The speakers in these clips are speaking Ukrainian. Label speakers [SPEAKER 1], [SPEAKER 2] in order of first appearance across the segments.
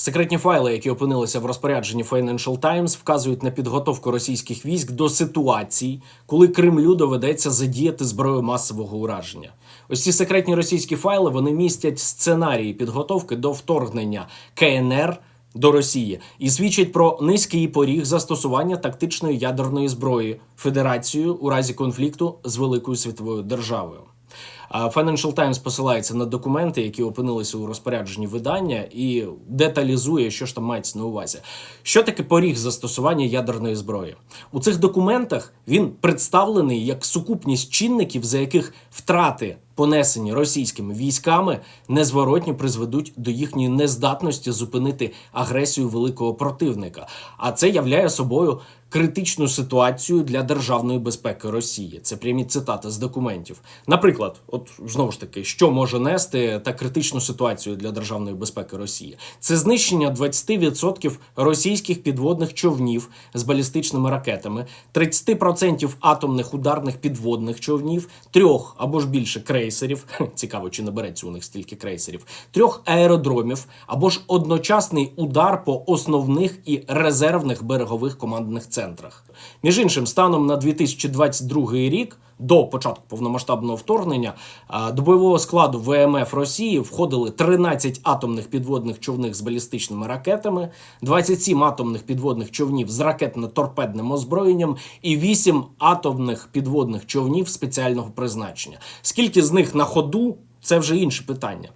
[SPEAKER 1] Секретні файли, які опинилися в розпорядженні Financial Times, вказують на підготовку російських військ до ситуацій, коли Кремлю доведеться задіяти зброю масового ураження. Ось ці секретні російські файли вони містять сценарії підготовки до вторгнення КНР до Росії і свідчать про низький поріг застосування тактичної ядерної зброї Федерацією у разі конфлікту з великою світовою державою. Financial Times посилається на документи, які опинилися у розпорядженні видання, і деталізує, що ж там мається на увазі. Що таке поріг застосування ядерної зброї? У цих документах він представлений як сукупність чинників, за яких втрати, понесені російськими військами, незворотньо призведуть до їхньої нездатності зупинити агресію великого противника. А це являє собою критичну ситуацію для державної безпеки Росії. Це прямі цитати з документів. Наприклад, от знову ж таки, що може нести та критичну ситуацію для державної безпеки Росії? Це знищення 20% російських підводних човнів з балістичними ракетами, 30% атомних ударних підводних човнів, трьох або ж більше крейсерів. Цікаво, чи набереться у них стільки крейсерів, трьох аеродромів або ж одночасний удар по основних і резервних берегових командних центрах. Між іншим, станом на 2022 рік. До початку повномасштабного вторгнення до бойового складу ВМФ Росії входили 13 атомних підводних човних з балістичними ракетами, 27 атомних підводних човнів з ракетно-торпедним озброєнням і 8 атомних підводних човнів спеціального призначення. Скільки з них на ходу це вже інше питання.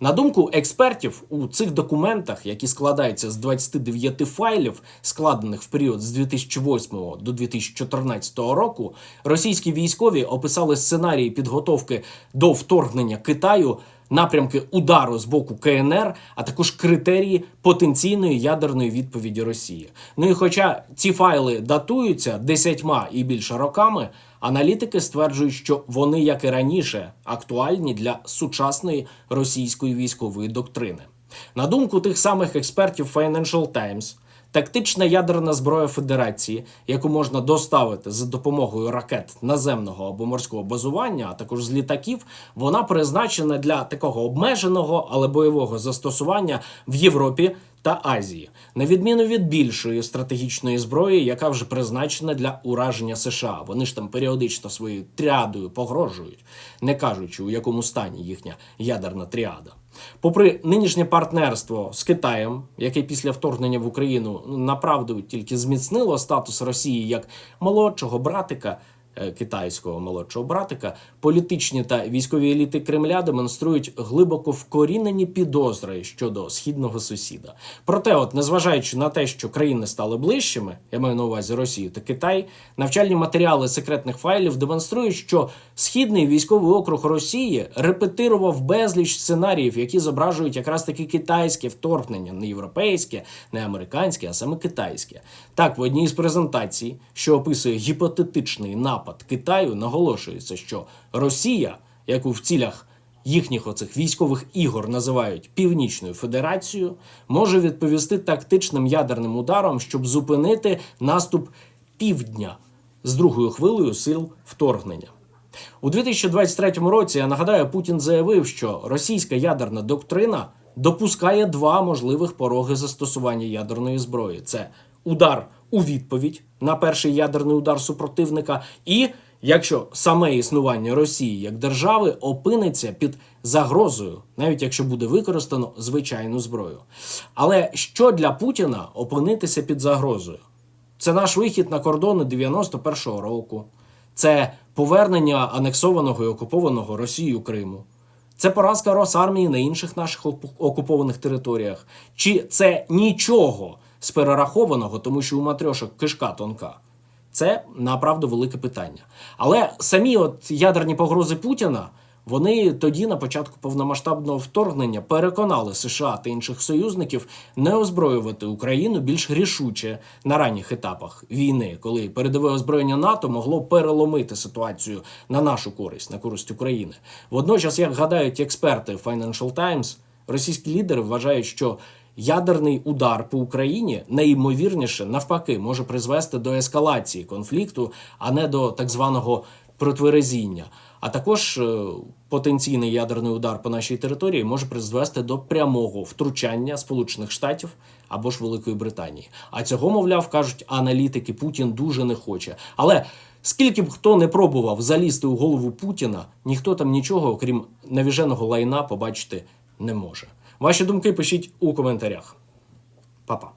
[SPEAKER 1] На думку експертів, у цих документах, які складаються з 29 файлів, складених в період з 2008 до 2014 року, російські військові описали сценарії підготовки до вторгнення Китаю, напрямки удару з боку КНР, а також критерії потенційної ядерної відповіді Росії. Ну і хоча ці файли датуються десятьма і більше роками. Аналітики стверджують, що вони, як і раніше, актуальні для сучасної російської військової доктрини. На думку тих самих експертів Financial Times, тактична ядерна зброя Федерації, яку можна доставити за допомогою ракет наземного або морського базування, а також з літаків, вона призначена для такого обмеженого, але бойового застосування в Європі та Азії, на відміну від більшої стратегічної зброї, яка вже призначена для ураження США. Вони ж там періодично своєю тріадою погрожують, не кажучи, у якому стані їхня ядерна тріада. Попри нинішнє партнерство з Китаєм, яке після вторгнення в Україну ну, направду тільки зміцнило статус Росії як молодшого братика китайського молодшого братика, політичні та військові еліти Кремля демонструють глибоко вкорінені підозри щодо східного сусіда. Проте, от незважаючи на те, що країни стали ближчими, я маю на увазі Росію та Китай, навчальні матеріали секретних файлів демонструють, що східний військовий округ Росії репетирував безліч сценаріїв, які зображують якраз таки китайське вторгнення, не європейське, не американське, а саме китайське. Так, в одній з презентацій, що описує гіпотетичний напад Китаю, наголошується, що Росія, яку в цілях їхніх оцих військових ігор називають Північною Федерацією, може відповісти тактичним ядерним ударом, щоб зупинити наступ півдня з другою хвилею сил вторгнення. У 2023 році я нагадаю, Путін заявив, що російська ядерна доктрина допускає два можливих пороги застосування ядерної зброї: це удар у відповідь на перший ядерний удар супротивника, і якщо саме існування Росії як держави опиниться під загрозою, навіть якщо буде використано звичайну зброю. Але що для Путіна опинитися під загрозою? Це наш вихід на кордони 91-го року. Це повернення анексованого і окупованого Росією Криму. Це поразка Росармії на інших наших окупованих територіях. Чи це нічого з перерахованого, тому що у матрьошок кишка тонка? Це направду велике питання. Але самі от ядерні погрози Путіна. Вони тоді, на початку повномасштабного вторгнення, переконали США та інших союзників не озброювати Україну більш рішуче на ранніх етапах війни, коли передове озброєння НАТО могло переломити ситуацію на нашу користь, на користь України. Водночас, як гадають експерти Financial Times, російські лідери вважають, що ядерний удар по Україні найімовірніше навпаки може призвести до ескалації конфлікту, а не до так званого протверезіння. А також е, потенційний ядерний удар по нашій території може призвести до прямого втручання Сполучених Штатів або ж Великої Британії. А цього, мовляв, кажуть аналітики, Путін дуже не хоче. Але скільки б хто не пробував залізти у голову Путіна, ніхто там нічого, окрім навіженого лайна, побачити не може. Ваші думки пишіть у коментарях. Па-па.